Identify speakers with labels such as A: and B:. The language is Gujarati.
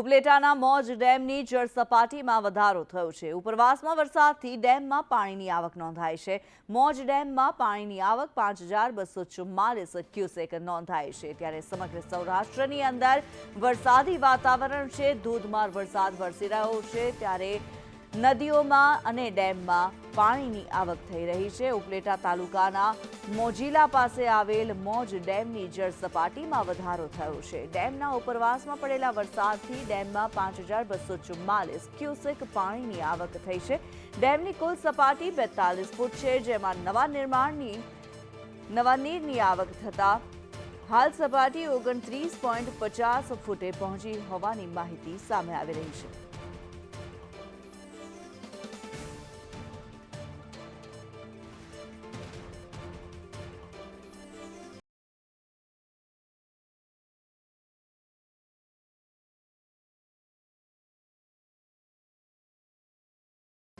A: ઉપલેટાના મોજ ડેમની જળ સપાટીમાં વધારો થયો છે. ઉપરવાસમાં વરસાદથી ડેમમાં પાણીની આવક નોંધાઈ છે. મોજ ડેમમાં પાણીની આવક પાંચ હજાર બસો ચુમ્માલીસ ક્યુસેક નોંધાઈ છે. ત્યારે સમગ્ર સૌરાષ્ટ્રની અંદર વરસાદી વાતાવરણ છે. ધોધમાર વરસાદ વરસી રહ્યો છે. ત્યારે નદીઓમાં અને ડેમમાં પાણીની આવક થઈ રહી છે. ઉપલેટા તાલુકાના મોજીલા પાસે આવેલ મોજ ડેમની જળ સપાટીમાં વધારો થયો છે. ડેમના ઉપરવાસમાં પડેલા વરસાદથી ડેમમાં પાંચ હજાર બસો ચુમ્માલીસ ક્યુસેક પાણીની આવક થઈ છે. ડેમની કુલ સપાટી બેતાલીસ ફૂટ છે, જેમાં નવા નિર્માણની, નવા નીરની આવક થતાં હાલ સપાટી ઓગણત્રીસ પોઈન્ટ પચાસ ફૂટે પહોંચી હોવાની માહિતી સામે આવી રહી છે.